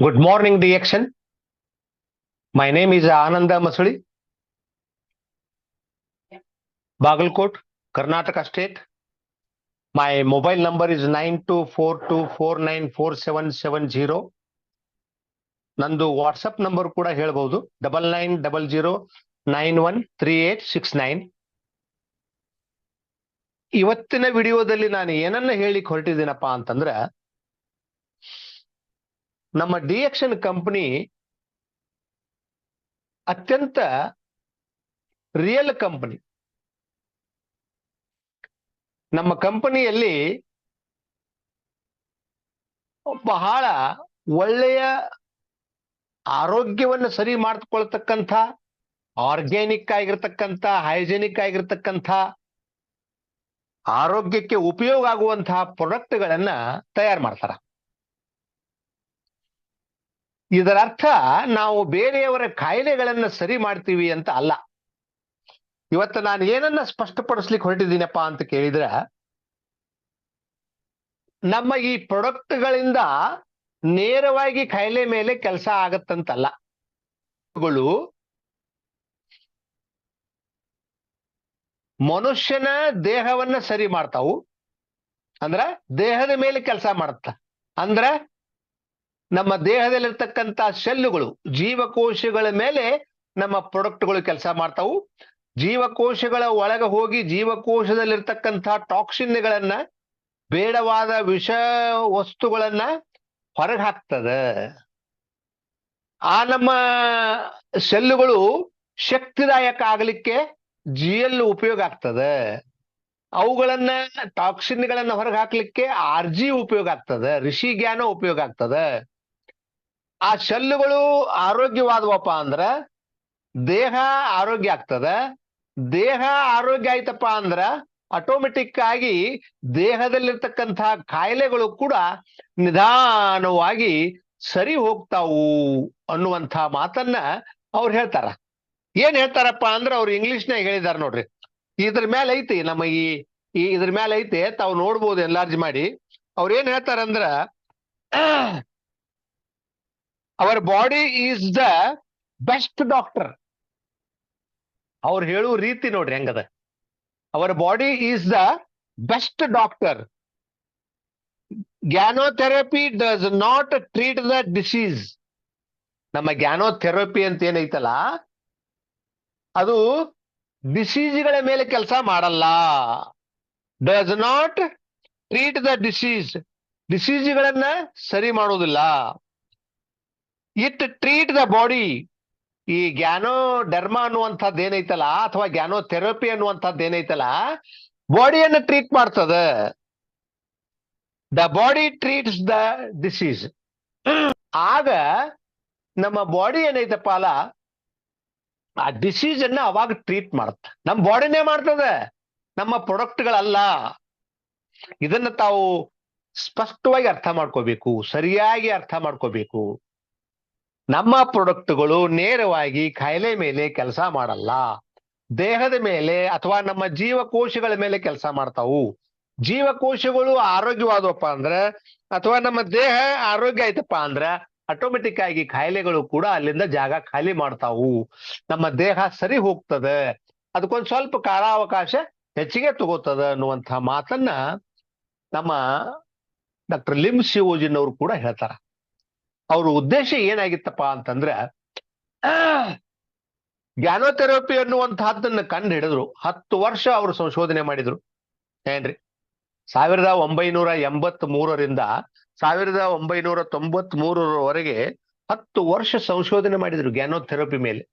Good morning DXN my name is Ananda Masuli Bagalkot Karnataka state my mobile number is nine two four two four nine four seven seven zero ನಂದು WhatsApp number ಕೂಡ ಹೇಳ್ಬೋದು. Double nine double zero nine one three eight six nine ಇವತ್ತಿನ ವಿಡಿಯೋದಲ್ಲಿ ನಾನು ಏನನ್ನ ಹೇಳಿಕ್ ಹೊರಟಿದ್ದೀನಪ್ಪ ಅಂತಂದ್ರೆ ನಮ್ಮ ಡಿಎಕ್ಷನ್ ಕಂಪನಿ ಅತ್ಯಂತ ರಿಯಲ್ ಕಂಪನಿ ನಮ್ಮ ಕಂಪನಿಯಲ್ಲಿ ಬಹಳ ಒಳ್ಳೆಯ ಆರೋಗ್ಯವನ್ನು ಸರಿ ಮಾಡಿಕೊಳ್ತಕ್ಕಂಥ ಆರ್ಗ್ಯಾನಿಕ್ ಆಗಿರ್ತಕ್ಕಂಥ ಹೈಜೆನಿಕ್ ಆಗಿರ್ತಕ್ಕಂಥ, ಆರೋಗ್ಯಕ್ಕೆ ಉಪಯೋಗ ಆಗುವಂತಹ ಪ್ರಾಡಕ್ಟ್ಗಳನ್ನ ತಯಾರು ಮಾಡ್ತಾರ. ಇದರ ಅರ್ಥ ನಾವು ಬೇರೆಯವರ ಕಾಯಿಲೆಗಳನ್ನ ಸರಿ ಮಾಡ್ತೀವಿ ಅಂತ ಅಲ್ಲ. ಇವತ್ತು ನಾನು ಏನನ್ನ ಸ್ಪಷ್ಟಪಡಿಸ್ಲಿಕ್ಕೆ ಹೊರಟಿದ್ದೀನಪ್ಪ ಅಂತ ಕೇಳಿದ್ರ, ನಮ್ಮ ಈ ಪ್ರೊಡಕ್ಟ್ಗಳಿಂದ ನೇರವಾಗಿ ಕಾಯಿಲೆ ಮೇಲೆ ಕೆಲಸ ಆಗತ್ತಂತಲ್ಲ. ಮನುಷ್ಯನ ದೇಹವನ್ನ ಸರಿ ಮಾಡ್ತಾವು. ಅಂದ್ರ ದೇಹದ ಮೇಲೆ ಕೆಲಸ ಮಾಡುತ್ತ. ಅಂದ್ರ ನಮ್ಮ ದೇಹದಲ್ಲಿರ್ತಕ್ಕಂತ ಶೆಲ್ಲುಗಳು, ಜೀವಕೋಶಗಳ ಮೇಲೆ ನಮ್ಮ ಪ್ರೊಡಕ್ಟ್ಗಳು ಕೆಲಸ ಮಾಡ್ತಾವು. ಜೀವಕೋಶಗಳ ಒಳಗೆ ಹೋಗಿ ಜೀವಕೋಶದಲ್ಲಿರ್ತಕ್ಕಂಥ ಟಾಕ್ಸಿನ್ಗಳನ್ನ, ಬೇಡವಾದ ವಿಷ ವಸ್ತುಗಳನ್ನ ಹೊರಗೆ ಹಾಕ್ತದ. ಆ ನಮ್ಮ ಸೆಲ್ಲುಗಳು ಶಕ್ತಿದಾಯಕ ಆಗ್ಲಿಕ್ಕೆ ಜಿಎಲ್ ಉಪಯೋಗ ಆಗ್ತದ. ಅವುಗಳನ್ನ, ಟಾಕ್ಸಿನ್ಗಳನ್ನ ಹೊರಗೆ ಹಾಕ್ಲಿಕ್ಕೆ ಆರ್ಜಿ ಉಪಯೋಗ ಆಗ್ತದ ಋಷಿ ಜ್ಞಾನ ಉಪಯೋಗ ಆಗ್ತದ. ಆ ಶಲ್ಲುಗಳು ಆರೋಗ್ಯವಾದವಪ್ಪ ಅಂದ್ರ ದೇಹ ಆರೋಗ್ಯ ಆಗ್ತದ. ದೇಹ ಆರೋಗ್ಯ ಆಯ್ತಪ್ಪ ಅಂದ್ರ ಆಟೋಮೆಟಿಕ್ ಆಗಿ ದೇಹದಲ್ಲಿರ್ತಕ್ಕಂತಹ ಕಾಯಿಲೆಗಳು ಕೂಡ ನಿಧಾನವಾಗಿ ಸರಿ ಹೋಗ್ತಾವು ಅನ್ನುವಂಥ ಮಾತನ್ನ ಅವ್ರು ಹೇಳ್ತಾರ. ಏನ್ ಹೇಳ್ತಾರಪ್ಪ ಅಂದ್ರೆ ಅವ್ರು ಇಂಗ್ಲಿಷ್ನಾಗ ಹೇಳಿದಾರ ನೋಡ್ರಿ. ಇದ್ರ ಮೇಲೆ ಐತಿ ನಮ್ಮ ಈ ಈ ಇದ್ರ ಮೇಲೆ ಐತೆ ತಾವು ನೋಡ್ಬೋದು ಎನ್ಲಾರ್ಜ್ ಮಾಡಿ. ಅವ್ರ ಏನ್ ಹೇಳ್ತಾರಂದ್ರ our body is the best doctor ಅವ್ರು ಹೇಳುವ ರೀತಿ ನೋಡ್ರಿ ಹೆಂಗದ? Our body is the best doctor ganotherapy does not treat the disease ನಮ್ಮ ಗ್ಯಾನೋಥೆರಪಿ ಅಂತ ಏನೈತಲ್ಲ, ಅದು ಡಿಸೀಸ್ಗಳ ಮೇಲೆ ಕೆಲಸ ಮಾಡಲ್ಲ. Does not treat the disease ಡಿಸೀಸ್ಗಳನ್ನ ಸರಿ ಮಾಡೋದಿಲ್ಲ. It treat the body. ಈ ಗ್ಯಾನೋ ಡರ್ಮ ಅನ್ನುವಂಥದ್ದು ಏನೈತಲ್ಲ, ಅಥವಾ ಗ್ಯಾನೋ ಥೆರಪಿ ಅನ್ನುವಂಥದ್ದು ಏನೈತಲ್ಲ, ಬಾಡಿಯನ್ನು ಟ್ರೀಟ್ ಮಾಡ್ತದ. The body treats the disease. ಆಗ ನಮ್ಮ ಬಾಡಿ ಏನೈತಪ್ಪ ಅಲ್ಲ, ಆ ಡಿಸೀಸ್ ಅನ್ನ ಅವಾಗ ಟ್ರೀಟ್ ಮಾಡುತ್ತೆ. ನಮ್ಮ ಬಾಡಿನೇ ಮಾಡ್ತದೆ, ನಮ್ಮ ಪ್ರೊಡಕ್ಟ್ಗಳಲ್ಲ. ಇದನ್ನ ತಾವು ಸ್ಪಷ್ಟವಾಗಿ ಅರ್ಥ ಮಾಡ್ಕೋಬೇಕು, ಸರಿಯಾಗಿ ಅರ್ಥ ಮಾಡ್ಕೋಬೇಕು. ನಮ್ಮ ಪ್ರೊಡಕ್ಟ್ಗಳು ನೇರವಾಗಿ ಕಾಯಿಲೆ ಮೇಲೆ ಕೆಲಸ ಮಾಡಲ್ಲ. ದೇಹದ ಮೇಲೆ ಅಥವಾ ನಮ್ಮ ಜೀವಕೋಶಗಳ ಮೇಲೆ ಕೆಲಸ ಮಾಡ್ತಾವು. ಜೀವಕೋಶಗಳು ಆರೋಗ್ಯವಾದವಪ್ಪ ಅಂದ್ರೆ ಅಥವಾ ನಮ್ಮ ದೇಹ ಆರೋಗ್ಯ ಆಯ್ತಪ್ಪ ಅಂದ್ರೆ ಆಟೋಮೆಟಿಕ್ ಆಗಿ ಕಾಯಿಲೆಗಳು ಕೂಡ ಅಲ್ಲಿಂದ ಜಾಗ ಖಾಲಿ ಮಾಡ್ತಾವು. ನಮ್ಮ ದೇಹ ಸರಿ ಹೋಗ್ತದೆ. ಅದಕ್ಕೊಂದು ಸ್ವಲ್ಪ ಕಾಲಾವಕಾಶ ಹೆಚ್ಚಿಗೆ ತಗೋತದ ಅನ್ನುವಂತ ಮಾತನ್ನ ನಮ್ಮ ಡಾಕ್ಟರ್ ಲಿಮ್ ಶಿವೋಜಿನವರು ಕೂಡ ಹೇಳ್ತಾರ. ಅವ್ರ ಉದ್ದೇಶ ಏನಾಗಿತ್ತಪ್ಪ ಅಂತಂದ್ರೆ ಗ್ಯಾನೋಥೆರಪಿ ಅನ್ನುವಂತಹದ್ದನ್ನ ಕಂಡು ಹಿಡಿದ್ರು. ಹತ್ತು ವರ್ಷ ಅವರು ಸಂಶೋಧನೆ ಮಾಡಿದ್ರು. ಏನ್ರಿ? ಸಾವಿರದ ಒಂಬೈನೂರ ಎಂಬತ್ ಮೂರರಿಂದ ಸಾವಿರದ ಒಂಬೈನೂರ ತೊಂಬತ್ ಮೂರರವರೆಗೆ ಹತ್ತು ವರ್ಷ ಸಂಶೋಧನೆ ಮಾಡಿದ್ರು ಗ್ಯಾನೋಥೆರಪಿ ಮೇಲೆ.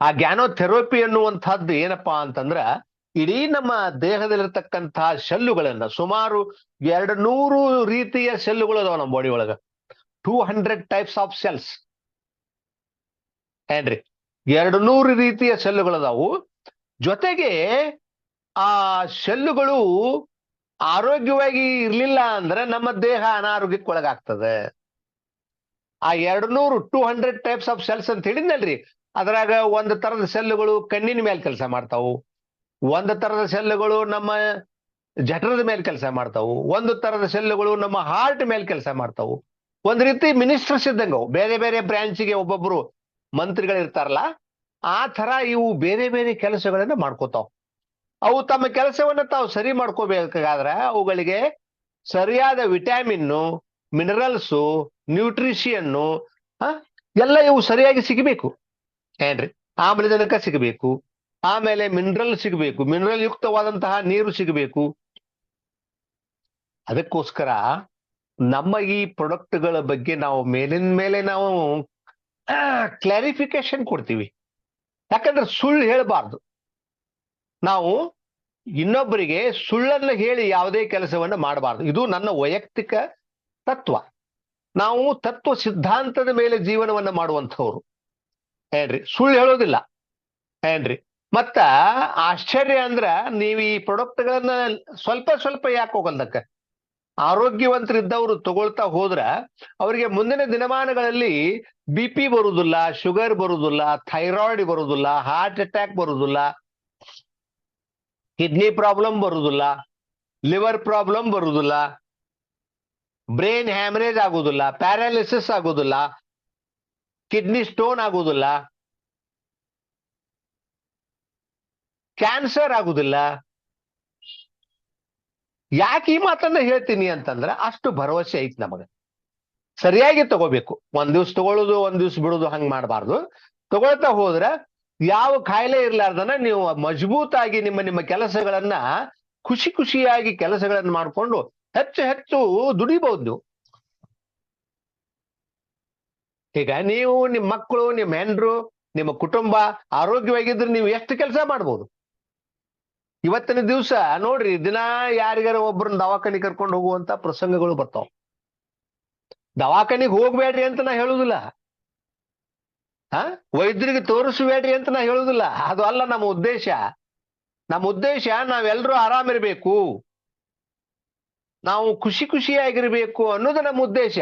ಆ ಗ್ಯಾನೋಥೆರಪಿ ಅನ್ನುವಂತಹದ್ದು ಏನಪ್ಪಾ ಅಂತಂದ್ರ, ಇಡೀ ನಮ್ಮ ದೇಹದಲ್ಲಿರ್ತಕ್ಕಂಥ ಶೆಲ್ಲುಗಳನ್ನ ಸುಮಾರು ಎರಡು ನೂರು ರೀತಿಯ ಶಲ್ಲುಗಳು ಅದಾವ ನಮ್ಮ ಬಾಡಿ ಒಳಗ. Two hundred types of cells ಏನ್ರಿ? ಎರಡು ನೂರು ರೀತಿಯ ಸೆಲ್ಲುಗಳದಾವು ಜೊತೆಗೆ ಆ ಸೆಲ್ಲುಗಳು ಆರೋಗ್ಯವಾಗಿ ಇರ್ಲಿಲ್ಲ ಅಂದ್ರೆ ನಮ್ಮ ದೇಹ ಅನಾರೋಗ್ಯಕ್ಕೆ ಒಳಗಾಗ್ತದೆ. ಆ ಎರಡು ನೂರು two hundred types of cells ಅಂತ ಹೇಳಿದ್ನಲ್ರಿ. ಅದ್ರಾಗ ಒಂದು ತರದ ಸೆಲ್ಲುಗಳು ಕಣ್ಣಿನ ಮೇಲೆ ಕೆಲಸ ಮಾಡ್ತಾವು. ಒಂದು ತರದ ಸೆಲ್ಲುಗಳು ನಮ್ಮ ಜಠರದ ಮೇಲೆ ಕೆಲಸ ಮಾಡ್ತಾವು. ಒಂದು ತರದ ಸೆಲ್ಲುಗಳು ನಮ್ಮ ಹಾರ್ಟ್ ಮೇಲೆ ಕೆಲಸ ಮಾಡ್ತಾವು. ಒಂದ್ ರೀತಿ ಮಿನಿಸ್ಟರ್ಸ್ ಇದ್ದಂಗ. ಬೇರೆ ಬೇರೆ ಬ್ರಾಂಚಿಗೆ ಒಬ್ಬೊಬ್ರು ಮಂತ್ರಿಗಳು ಇರ್ತಾರಲ್ಲ ಆ ತರ ಇವು ಬೇರೆ ಬೇರೆ ಕೆಲಸಗಳನ್ನ ಮಾಡ್ಕೋತಾವ್. ಅವು ತಮ್ಮ ಕೆಲಸವನ್ನ ತಾವು ಸರಿ ಮಾಡ್ಕೋಬೇಕಾದ್ರೆ ಅವುಗಳಿಗೆ ಸರಿಯಾದ ವಿಟಾಮಿನ್ನು ಮಿನರಲ್ಸು ನ್ಯೂಟ್ರಿಷಿಯನ್ನು ಎಲ್ಲ ಇವು ಸರಿಯಾಗಿ ಸಿಗಬೇಕು. ಏನ್ರಿ? ಆಮ್ಲಜನಕ ಸಿಗಬೇಕು. ಆಮೇಲೆ ಮಿನರಲ್ ಸಿಗಬೇಕು. ಮಿನರಲ್ ಯುಕ್ತವಾದಂತಹ ನೀರು ಸಿಗಬೇಕು. ಅದಕ್ಕೋಸ್ಕರ ನಮ್ಮ ಈ ಪ್ರಾಡಕ್ಟ್ಗಳ ಬಗ್ಗೆ ನಾವು ಮೇಲಿನ ಮೇಲೆ ನಾವು ಕ್ಲಾರಿಫಿಕೇಶನ್ ಕೊಡ್ತೀವಿ. ಯಾಕಂದ್ರೆ ಸುಳ್ಳು ಹೇಳಬಾರ್ದು. ನಾವು ಇನ್ನೊಬ್ಬರಿಗೆ ಸುಳ್ಳನ್ನು ಹೇಳಿ ಯಾವುದೇ ಕೆಲಸವನ್ನು ಮಾಡಬಾರ್ದು. ಇದು ನನ್ನ ವೈಯಕ್ತಿಕ ತತ್ವ. ನಾವು ತತ್ವ ಸಿದ್ಧಾಂತದ ಮೇಲೆ ಜೀವನವನ್ನು ಮಾಡುವಂಥವ್ರು. ಏನ್ರಿ? ಸುಳ್ಳು ಹೇಳೋದಿಲ್ಲ. ಏನ್ರಿ? ಮತ್ತ ಆಶ್ಚರ್ಯ ಅಂದ್ರ ನೀವು ಈ ಪ್ರಾಡಕ್ಟ್ಗಳನ್ನ ಸ್ವಲ್ಪ ಸ್ವಲ್ಪ ಯಾಕೆ ಹೋಗಲ್ದಕ್ಕ ಆರೋಗ್ಯವಂತರಿದ್ದವರು ತಗೊಳ್ತಾ ಹೋದ್ರ ಅವರಿಗೆ ಮುಂದಿನ ದಿನಮಾನಗಳಲ್ಲಿ ಬಿ ಪಿ ಬರುವುದಿಲ್ಲ, ಶುಗರ್ ಬರುವುದಿಲ್ಲ, ಥೈರಾಯ್ಡ್ ಬರುವುದಿಲ್ಲ ಹಾರ್ಟ್ ಅಟ್ಯಾಕ್ ಬರುವುದಿಲ್ಲ ಕಿಡ್ನಿ ಪ್ರಾಬ್ಲಮ್ ಬರುವುದಿಲ್ಲ ಲಿವರ್ ಪ್ರಾಬ್ಲಮ್ ಬರುವುದಿಲ್ಲ ಬ್ರೈನ್ ಹ್ಯಾಮರೇಜ್ ಆಗುದಿಲ್ಲ ಪ್ಯಾರಾಲಿಸಿಸ್ ಆಗುದಿಲ್ಲ ಕಿಡ್ನಿ ಸ್ಟೋನ್ ಆಗುದಿಲ್ಲ ಕ್ಯಾನ್ಸರ್ ಆಗುದಿಲ್ಲ ಯಾಕೆ ಈ ಮಾತನ್ನ ಹೇಳ್ತೀನಿ ಅಂತಂದ್ರೆ ಅಷ್ಟು ಭರವಸೆ ಐತಿ ನಮಗ. ಸರಿಯಾಗಿ ತಗೋಬೇಕು. ಒಂದ್ ದಿವ್ಸ ತಗೊಳ್ಳೋದು ಒಂದ್ ದಿವ್ಸ ಬಿಡೋದು ಹಂಗ್ ಮಾಡಬಾರ್ದು. ತಗೊಳ್ತಾ ಹೋದ್ರೆ ಯಾವ ಕಾಯಿಲೆ ಇರ್ಲಾರ್ದನ ನೀವು ಮಜಬೂತಾಗಿ ನಿಮ್ಮ ನಿಮ್ಮ ಕೆಲಸಗಳನ್ನ ಖುಷಿ ಖುಷಿಯಾಗಿ ಕೆಲಸಗಳನ್ನ ಮಾಡ್ಕೊಂಡು ಹೆಚ್ಚು ಹೆಚ್ಚು ದುಡಿಬಹುದು ಈಗ ನೀವು ನಿಮ್ಮ ಮಕ್ಕಳು ನಿಮ್ಮ ಹೆಂಡ್ರು, ನಿಮ್ಮ ಕುಟುಂಬ ಆರೋಗ್ಯವಾಗಿದ್ರೆ ನೀವು ಎಷ್ಟು ಕೆಲಸ ಮಾಡ್ಬೋದು? ಇವತ್ತಿನ ದಿವಸ ನೋಡ್ರಿ, ದಿನ ಯಾರಿಗಾರ ಒಬ್ಬರನ್ನ ದವಾಖಾನೆ ಕರ್ಕೊಂಡು ಹೋಗುವಂತ ಪ್ರಸಂಗಗಳು ಬರ್ತಾವ. ದವಾಖಾನಿಗೆ ಹೋಗ್ಬೇಡ್ರಿ ಅಂತ ನಾ ಹೇಳುದಿಲ್ಲ. ಹ? ವೈದ್ಯರಿಗೆ ತೋರಿಸಬೇಡ್ರಿ ಅಂತ ನಾ ಹೇಳುದಿಲ್ಲ. ಅದು ಅಲ್ಲ ನಮ್ಮ ಉದ್ದೇಶ. ನಮ್ಮ ಉದ್ದೇಶ ನಾವೆಲ್ಲರೂ ಆರಾಮಿರ್ಬೇಕು. ನಾವು ಖುಷಿ ಖುಷಿಯಾಗಿರ್ಬೇಕು ಅನ್ನೋದು ನಮ್ಮ ಉದ್ದೇಶ.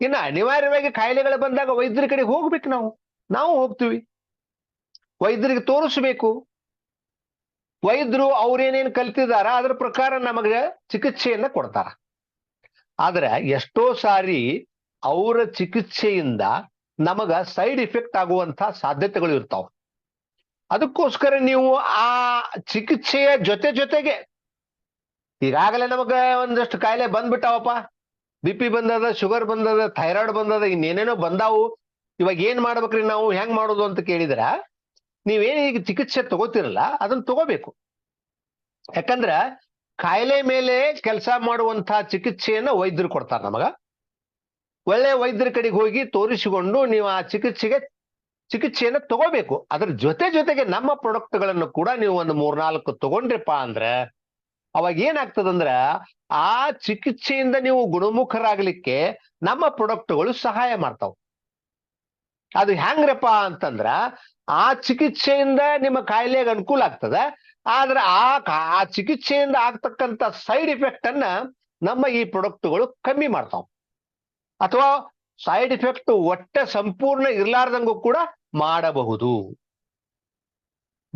ಇನ್ನ ಅನಿವಾರ್ಯವಾಗಿ ಕಾಯಿಲೆಗಳು ಬಂದಾಗ ವೈದ್ಯರ ಕಡೆ ಹೋಗ್ಬೇಕು ನಾವು. ನಾವು ಹೋಗ್ತೀವಿ. ವೈದ್ಯರಿಗೆ ತೋರಿಸ್ಬೇಕು. ವೈದ್ಯರು ಅವ್ರೇನೇನ್ ಕಲ್ತಿದಾರ, ಅದ್ರ ಪ್ರಕಾರ ನಮಗೆ ಚಿಕಿತ್ಸೆಯನ್ನ ಕೊಡ್ತಾರ. ಆದ್ರೆ ಎಷ್ಟೋ ಸಾರಿ ಅವರ ಚಿಕಿತ್ಸೆಯಿಂದ ನಮಗ ಸೈಡ್ ಇಫೆಕ್ಟ್ ಆಗುವಂತ ಸಾಧ್ಯತೆಗಳು ಇರ್ತಾವ. ಅದಕ್ಕೋಸ್ಕರ ನೀವು ಆ ಚಿಕಿತ್ಸೆಯ ಜೊತೆ ಜೊತೆಗೆ, ಈಗಾಗಲೇ ನಮಗ ಒಂದಷ್ಟು ಕಾಯಿಲೆ ಬಂದ್ಬಿಟ್ಟಾವಪ್ಪ. ಬಿ ಪಿ ಬಂದದ, ಶುಗರ್ ಬಂದದ, ಥೈರಾಯ್ಡ್ ಬಂದದ, ಇನ್ನೇನೇನೋ ಬಂದಾವು. ಇವಾಗ ಏನ್ ಮಾಡ್ಬೇಕ್ರಿ ನಾವು, ಹೆಂಗ್ ಮಾಡೋದು ಅಂತ ಕೇಳಿದ್ರ ನೀವೇನ್ ಈಗ ಚಿಕಿತ್ಸೆ ತಗೋತಿರಲ್ಲ, ಅದನ್ನ ತಗೋಬೇಕು. ಯಾಕಂದ್ರ ಕಾಯಿಲೆ ಮೇಲೆ ಕೆಲಸ ಮಾಡುವಂತಹ ಚಿಕಿತ್ಸೆಯನ್ನ ವೈದ್ಯರು ಕೊಡ್ತಾರೆ ನಮಗ. ಒಳ್ಳೆ ವೈದ್ಯರ ಕಡೆಗೆ ಹೋಗಿ ತೋರಿಸಿಕೊಂಡು ನೀವು ಆ ಚಿಕಿತ್ಸೆಗೆ, ಚಿಕಿತ್ಸೆಯನ್ನ ತಗೋಬೇಕು. ಅದ್ರ ಜೊತೆ ಜೊತೆಗೆ ನಮ್ಮ ಪ್ರಾಡಕ್ಟ್ಗಳನ್ನು ಕೂಡ ನೀವು ಒಂದು ಮೂರ್ನಾಲ್ಕು ತಗೊಂಡ್ರಿಪ್ಪ ಅಂದ್ರೆ, ಅವಾಗ ಏನಾಗ್ತದಂದ್ರ ಆ ಚಿಕಿತ್ಸೆಯಿಂದ ನೀವು ಗುಣಮುಖರಾಗ್ಲಿಕ್ಕೆ ನಮ್ಮ ಪ್ರಾಡಕ್ಟ್ಗಳು ಸಹಾಯ ಮಾಡ್ತಾವ. ಅದು ಹೆಂಗ್ರಪ್ಪ ಅಂತಂದ್ರ ಆ ಚಿಕಿತ್ಸೆಯಿಂದ ನಿಮ್ಮ ಕಾಯಿಲೆಗೆ ಅನುಕೂಲ ಆಗ್ತದೆ. ಆದ್ರೆ ಆ ಆ ಚಿಕಿತ್ಸೆಯಿಂದ ಆಗ್ತಕ್ಕಂತ ಸೈಡ್ ಇಫೆಕ್ಟ್ ಅನ್ನ ನಮ್ಮ ಈ ಪ್ರೊಡಕ್ಟ್ಗಳು ಕಮ್ಮಿ ಮಾಡ್ತಾವ. ಅಥವಾ ಸೈಡ್ ಇಫೆಕ್ಟ್ ಒಟ್ಟೆ ಸಂಪೂರ್ಣ ಇರ್ಲಾರ್ದಂಗೂ ಕೂಡ ಮಾಡಬಹುದು.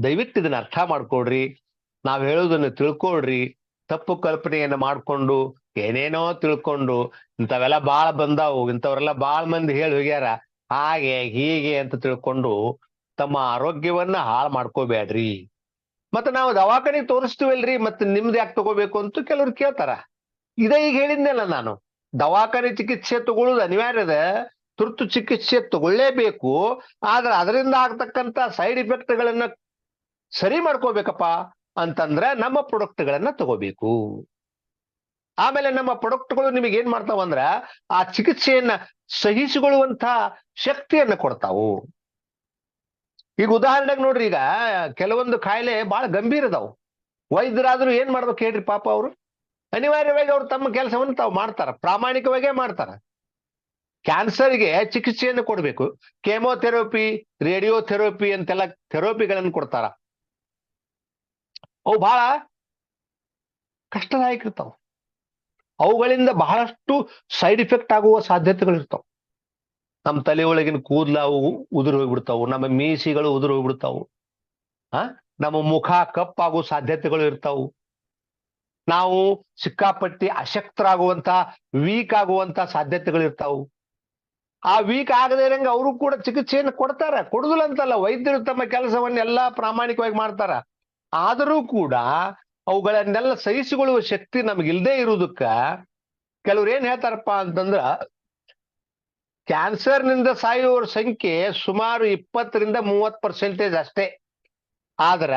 ದಯವಿಟ್ಟು ಇದನ್ನ ಅರ್ಥ ಮಾಡ್ಕೊಡ್ರಿ ನಾವ್ ಹೇಳೋದನ್ನ ತಿಳ್ಕೊಳ್ರಿ. ತಪ್ಪು ಕಲ್ಪನೆಯನ್ನ ಮಾಡ್ಕೊಂಡು, ಏನೇನೋ ತಿಳ್ಕೊಂಡು, ಇಂಥವೆಲ್ಲ ಬಾಳ ಬಂದಾವು, ಇಂಥವ್ರೆಲ್ಲ ಬಾಳ ಮಂದಿ ಹೇಳಿ ಹೋಗ್ಯಾರ. ಹಾಗೆ ಹೀಗೆ ಅಂತ ತಿಳ್ಕೊಂಡು ತಮ್ಮ ಆರೋಗ್ಯವನ್ನ ಹಾಳು ಮಾಡ್ಕೋಬೇಡ್ರಿ. ಮತ್ತೆ ನಾವು ದವಾಖಾನಿಗೆ ತೋರಿಸ್ತೀವಲ್ರಿ, ಮತ್ತೆ ನಿಮ್ದು ಯಾಕೆ ತಗೋಬೇಕು ಅಂತ ಕೆಲವ್ರು ಕೇಳ್ತಾರ. ಇದೇ ಈಗ ಹೇಳಿದ್ನಲ್ಲ ನಾನು, ದವಾಖಾನೆ ಚಿಕಿತ್ಸೆ ತಗೊಳ್ಳೋದು ಅನಿವಾರ್ಯದ, ತುರ್ತು ಚಿಕಿತ್ಸೆ ತಗೊಳ್ಳೇಬೇಕು, ಆದ್ರೆ ಅದರಿಂದ ಆಗ್ತಕ್ಕಂತ ಸೈಡ್ ಗಳನ್ನ ಸರಿ ಮಾಡ್ಕೋಬೇಕಪ್ಪ ಅಂತಂದ್ರೆ ನಮ್ಮ ಪ್ರೊಡಕ್ಟ್ಗಳನ್ನ ತಗೋಬೇಕು. ಆಮೇಲೆ ನಮ್ಮ ಪ್ರಾಡಕ್ಟ್ಗಳು ನಿಮಗೆ ಏನ್ ಮಾಡ್ತಾವಂದ್ರ, ಆ ಚಿಕಿತ್ಸೆಯನ್ನ ಸಹಿಸಿಕೊಳ್ಳುವಂತ ಶಕ್ತಿಯನ್ನ ಕೊಡ್ತಾವು. ಈಗ ಉದಾಹರಣೆಗೆ ನೋಡ್ರಿ, ಈಗ ಕೆಲವೊಂದು ಕಾಯಿಲೆ ಬಹಳ ಗಂಭೀರ ಅದಾವು. ವೈದ್ಯರಾದ್ರೂ ಏನ್ ಮಾಡ್ಬೇಕು ಹೇಳ್ರಿ ಪಾಪ ಅವರು? ಅನಿವಾರ್ಯವಾಗಿ ಅವ್ರು ತಮ್ಮ ಕೆಲಸವನ್ನು ತಾವು ಮಾಡ್ತಾರ, ಪ್ರಾಮಾಣಿಕವಾಗೇ ಮಾಡ್ತಾರ. ಕ್ಯಾನ್ಸರ್ಗೆ ಚಿಕಿತ್ಸೆಯನ್ನು ಕೊಡಬೇಕು. ಕೆಮೋಥೆರಪಿ, ರೇಡಿಯೋಥೆರಪಿ ಅಂತೆಲ್ಲ ಥೆರಪಿಗಳನ್ನು ಕೊಡ್ತಾರ. ಅವು ಬಹಳ ಕಷ್ಟದಾಯಕ ಇರ್ತಾವ. ಅವುಗಳಿಂದ ಬಹಳಷ್ಟು ಸೈಡ್ ಇಫೆಕ್ಟ್ ಆಗುವ ಸಾಧ್ಯತೆಗಳು ಇರ್ತಾವ ನಮ್ಮ ತಲೆ ಒಳಗಿನ ಕೂದಲ ಅವು ಉದುರು ಹೋಗ್ಬಿಡ್ತಾವು, ನಮ್ಮ ಮೀಸಿಗಳು ಉದುರು ಹೋಗ್ಬಿಡ್ತಾವು. ಆ? ನಮ್ಮ ಮುಖ ಕಪ್ಪಾಗೋ ಸಾಧ್ಯತೆಗಳು ಇರ್ತಾವು. ನಾವು ಸಿಕ್ಕಾಪಟ್ಟಿ ಅಶಕ್ತರಾಗುವಂತ, ವೀಕ್ ಆಗುವಂತ ಸಾಧ್ಯತೆಗಳು ಇರ್ತಾವು. ಆ ವೀಕ್ ಆಗದೇ ಇರಂಗ ಅವರು ಕೂಡ ಚಿಕಿತ್ಸೆಯನ್ನು ಕೊಡ್ತಾರ. ಕೊಡುದಿಲ್ಲ ಅಂತಲ್ಲ, ವೈದ್ಯರು ತಮ್ಮ ಕೆಲಸವನ್ನೆಲ್ಲ ಪ್ರಾಮಾಣಿಕವಾಗಿ ಮಾಡ್ತಾರ. ಆದರೂ ಕೂಡ ಅವುಗಳನ್ನೆಲ್ಲ ಸಹಿಸಿಕೊಳ್ಳುವ ಶಕ್ತಿ ನಮಗಿಲ್ದೇ ಇರುವುದಕ್ಕ ಕೆಲವ್ರು ಏನ್ ಹೇಳ್ತಾರಪ್ಪ ಅಂತಂದ್ರ ಕ್ಯಾನ್ಸರ್ನಿಂದ ಸಾಯುವವರ ಸಂಖ್ಯೆ ಸುಮಾರು ಇಪ್ಪತ್ತರಿಂದ ಮೂವತ್ ಪರ್ಸೆಂಟೇಜ್ ಅಷ್ಟೇ. ಆದ್ರ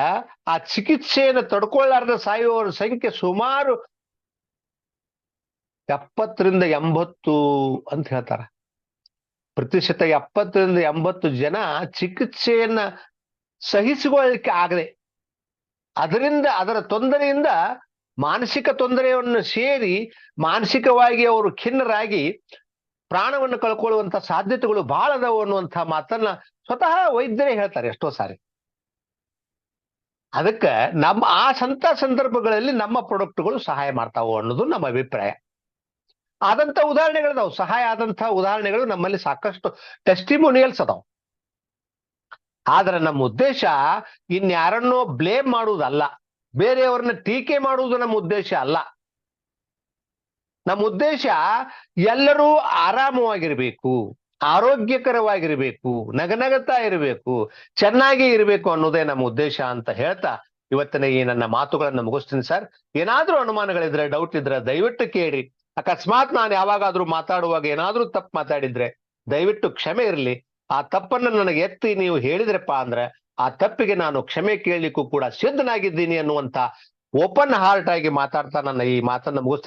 ಆ ಚಿಕಿತ್ಸೆಯನ್ನು ತಡ್ಕೊಳ್ಳಾರ್ದ ಸಾಯುವವರ ಸಂಖ್ಯೆ ಸುಮಾರು ಎಪ್ಪತ್ತರಿಂದ ಎಂಬತ್ತು ಅಂತ ಹೇಳ್ತಾರ. ಪ್ರತಿಶತ ಎಪ್ಪತ್ತರಿಂದ ಎಂಬತ್ತು ಜನ ಚಿಕಿತ್ಸೆಯನ್ನ ಸಹಿಸಿಕೊಳ್ಳಲಿಕ್ಕೆ ಆಗದೆ. ಅದರಿಂದ ಅದರ ತೊಂದರೆಯಿಂದ ಮಾನಸಿಕ ತೊಂದರೆಯನ್ನು ಸೇರಿ ಮಾನಸಿಕವಾಗಿ ಅವರು ಖಿನ್ನರಾಗಿ ಪ್ರಾಣವನ್ನು ಕಳ್ಕೊಳ್ಳುವಂತ ಸಾಧ್ಯತೆಗಳು ಬಹಳ ಅದಾವು ಅನ್ನುವಂಥ ಮಾತನ್ನ ಸ್ವತಃ ವೈದ್ಯರೇ ಹೇಳ್ತಾರೆ ಎಷ್ಟೋ ಸಾರಿ. ಅದಕ್ಕೆ ನಮ್ಮ ಆ ಸಂತ ಸಂದರ್ಭಗಳಲ್ಲಿ ನಮ್ಮ ಪ್ರೊಡಕ್ಟ್ಗಳು ಸಹಾಯ ಮಾಡ್ತಾವು ಅನ್ನೋದು ನಮ್ಮ ಅಭಿಪ್ರಾಯ. ಆದಂತ ಉದಾಹರಣೆಗಳಿದಾವು. ಸಹಾಯ ಆದಂತಹ ಉದಾಹರಣೆಗಳು ನಮ್ಮಲ್ಲಿ ಸಾಕಷ್ಟು ಟೆಸ್ಟಿಮೋನಿಯಲ್ಸ್ ಅದಾವ. ಆದ್ರೆ ನಮ್ಮ ಉದ್ದೇಶ ಇನ್ಯಾರನ್ನೋ ಬ್ಲೇಮ್ ಮಾಡುವುದಲ್ಲ. ಬೇರೆಯವ್ರನ್ನ ಟೀಕೆ ಮಾಡುವುದು ನಮ್ಮ ಉದ್ದೇಶ ಅಲ್ಲ. ನಮ್ಮ ಉದ್ದೇಶ ಎಲ್ಲರೂ ಆರಾಮವಾಗಿರ್ಬೇಕು, ಆರೋಗ್ಯಕರವಾಗಿರ್ಬೇಕು, ನಗನಗತಾ ಇರಬೇಕು, ಚೆನ್ನಾಗಿ ಇರಬೇಕು ಅನ್ನೋದೇ ನಮ್ಮ ಉದ್ದೇಶ ಅಂತ ಹೇಳ್ತಾ ಇವತ್ತಿನ ಈ ನನ್ನ ಮಾತುಗಳನ್ನ ಮುಗಿಸ್ತೀನಿ ಸರ್. ಏನಾದ್ರೂ ಅನುಮಾನಗಳಿದ್ರೆ ಡೌಟ್ ಇದ್ರೆ ದಯವಿಟ್ಟು ಕೇಳಿ ಅಕಸ್ಮಾತ್ ನಾನು ಯಾವಾಗಾದ್ರೂ ಮಾತಾಡುವಾಗ ಏನಾದ್ರೂ ತಪ್ಪು ಮಾತಾಡಿದ್ರೆ ದಯವಿಟ್ಟು ಕ್ಷಮೆ ಇರಲಿ. ಆ ತಪ್ಪನ್ನ ನನಗೆ ಎತ್ತಿ ನೀವು ಹೇಳಿದ್ರಪ್ಪ ಅಂದ್ರೆ ಆ ತಪ್ಪಿಗೆ ನಾನು ಕ್ಷಮೆ ಕೇಳಲಿಕ್ಕೂ ಕೂಡ ಸಿದ್ಧನಾಗಿದ್ದೀನಿ ಅನ್ನುವಂತ ಓಪನ್ ಹಾರ್ಟ್ ಆಗಿ ಮಾತಾಡ್ತಾ ನನ್ನ ಈ ಮಾತನ್ನ ಮುಗಿಸ್ತೀನಿ.